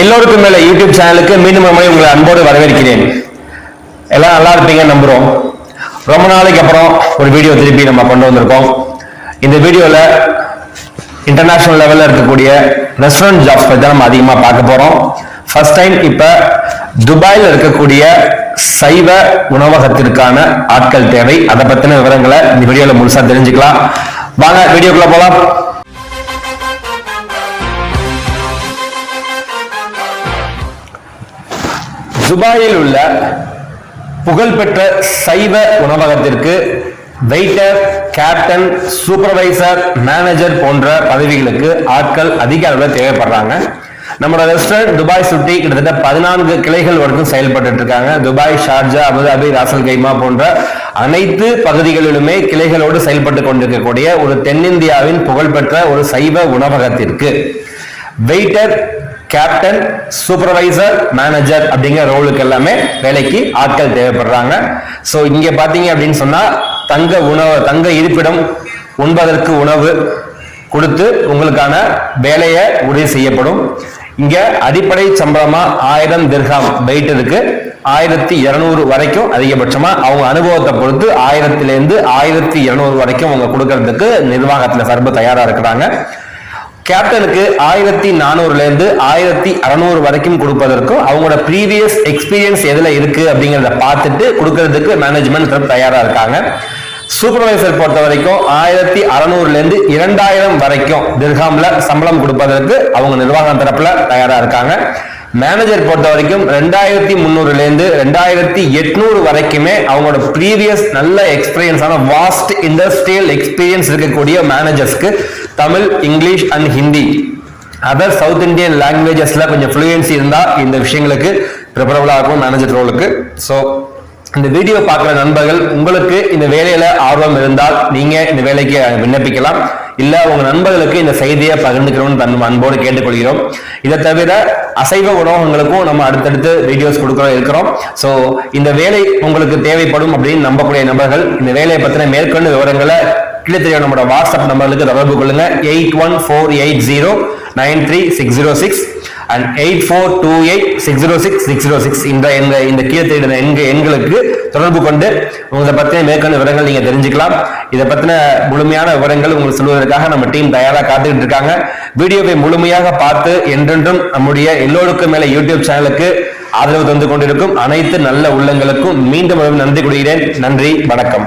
எல்லோருக்கும் மேல யூடியூப் சேனலுக்கு மீண்டும் முறை உங்களை அன்போடு வரவேற்கிறேன். எல்லாம் நல்லா இருப்பீங்க நம்புறோம். ரொம்ப நாளைக்கு அப்புறம் ஒரு வீடியோ திருப்பி நம்ம கொண்டு வந்திருக்கோம். இந்த வீடியோல இன்டர்நேஷனல் லெவலில் இருக்கக்கூடிய ரெஸ்டாரண்ட் ஜாப்ஸ் பற்றி தான் நம்ம அதிகமாக பார்க்க போகிறோம் ஃபர்ஸ்ட் டைம் இப்போ துபாயில் இருக்கக்கூடிய சைவ உணவகத்திற்கான ஆட்கள் தேவை. அதை பற்றின விவரங்களை இந்த வீடியோவில் முழுசாக தெரிஞ்சுக்கலாம். வாங்க வீடியோக்குள்ளே போகலாம் துபாயில் உள்ள புகழ்பெற்ற சைவ உணவகத்திற்கு வெயிட்டர் கேப்டன் சூப்பர்வைசர் மேனேஜர் போன்ற பதவிகளுக்கு ஆட்கள் அதிக அளவில் தேவைப்படுறாங்க. நம்மளோட ரெஸ்டாரண்ட் துபாய் சுற்றி கிட்டத்தட்ட பதினான்கு கிளைகள் வரைக்கும் செயல்பட்டு இருக்காங்க Dubai Sharjah Abu Dhabi Ras al Khaimah போன்ற அனைத்து பகுதிகளிலுமே கிளைகளோடு செயல்பட்டு கொண்டிருக்கக்கூடிய ஒரு தென்னிந்தியாவின் புகழ்பெற்ற ஒரு சைவ உணவகத்திற்கு. வெயிட்டர் கேப்டன் சூப்பர்வைசர் மேனேஜர் அப்படிங்கிற ரோலுக்கு எல்லாமே வேலைக்கு ஆட்கள் தேவைப்படுறாங்க. ஸோ இங்கே பார்த்தீங்க அப்படின்னு சொன்னால் தங்க உணவு தங்க இருப்பிடம் உண்பதற்கு உணவு கொடுத்து உங்களுக்கான வேலையை உறுதி செய்யப்படும். இங்க அடிப்படை சம்பளமா ஆயிரம் திர்ஹாம் வெயிட்டருக்கு ஆயிரத்தி இருநூறு வரைக்கும் அதிகபட்சமா அவங்க அனுபவத்தை பொறுத்து ஆயிரத்திலேருந்து ஆயிரத்தி இருநூறு வரைக்கும் அவங்க கொடுக்கறதுக்கு நிர்வாகத்துல சார்பு தயாரா இருக்கிறாங்க. கேப்டனுக்கு ஆயிரத்தி நானூறுலேருந்து ஆயிரத்தி அறநூறு வரைக்கும் கொடுப்பதற்கும் அவங்களோட ப்ரீவியஸ் எக்ஸ்பீரியன்ஸ் எதில் இருக்குது அப்படிங்கிறத பார்த்துட்டு கொடுக்கறதுக்கு மேனேஜ்மெண்ட் தயாராக இருக்காங்க. சூப்பர்வைசர் பொறுத்த வரைக்கும் ஆயிரத்தி அறநூறுலேருந்து இரண்டாயிரம் வரைக்கும் திர்ஹாம்ல சம்பளம் கொடுப்பதற்கு அவங்க நிர்வாகம் தரப்புல தயாரா இருக்காங்க. மேனேஜர் பொறுத்த வரைக்கும் ரெண்டாயிரத்தி முந்நூறுல இருந்து ரெண்டாயிரத்தி எட்நூறு வரைக்குமே அவங்களோட ப்ரீவியஸ் நல்ல எக்ஸ்பீரியன்ஸான வாஸ்ட் இண்டஸ்ட்ரியல் எக்ஸ்பீரியன்ஸ் இருக்கக்கூடிய மேனேஜர்ஸ்க்கு Tamil English and Hindi. Other south Indian லாங்குவேஜஸ்ல கொஞ்சம் ஃப்ளூயன்சி இருந்தா இந்த விஷயங்களுக்கு ப்ரிப்பரபிளா இருக்கும் மேனேஜர் ரோலுக்கு ஸோ இந்த வீடியோ பார்க்குற நண்பர்கள் உங்களுக்கு இந்த வேலையில ஆர்வம் இருந்தால் நீங்க இந்த வேலைக்கு விண்ணப்பிக்கலாம். இல்ல உங்க நண்பர்களுக்கு இந்த செய்தியை பகிர்ந்துக்கணும்னு தன் அன்போடு கேட்டுக்கொள்கிறோம். இதை தவிர அசைவ உணவகங்களுக்கும் நம்ம அடுத்தடுத்து வீடியோஸ் கொடுக்குறோம் இருக்கிறோம். ஸோ இந்த வேலை உங்களுக்கு தேவைப்படும் அப்படின்னு நம்பக்கூடிய நபர்கள் இந்த வேலையை பத்தின மேற்கொண்டு விவரங்களை கீழே தெரியும் நம்மளோட வாட்ஸ்அப் நம்பர்களுக்கு தொடர்பு கொள்ளுங்க. Eight one four eight zero nine three six zero six. And eight four two eight six zero six six zero six இந்த இந்த இந்த கீழே தேடின எண்க எண்களுக்கு தொடர்பு கொண்டு உங்களை பற்றின மேற்கொண்ட விவரங்கள் நீங்க தெரிஞ்சுக்கலாம். இதை பத்தின முழுமையான விவரங்கள் உங்களுக்கு சொல்வதற்காக நம்ம டீம் தயாராக காத்துக்கிட்டு இருக்காங்க. வீடியோவை முழுமையாக பார்த்து என்றென்றும் நம்முடைய எல்லோருக்கும் மேல யூடியூப் சேனலுக்கு ஆதரவு தந்து கொண்டிருக்கும் அனைத்து நல்ல உள்ளங்களுக்கும் மீண்டும் நன்றி கூறுகிறேன். நன்றி வணக்கம்.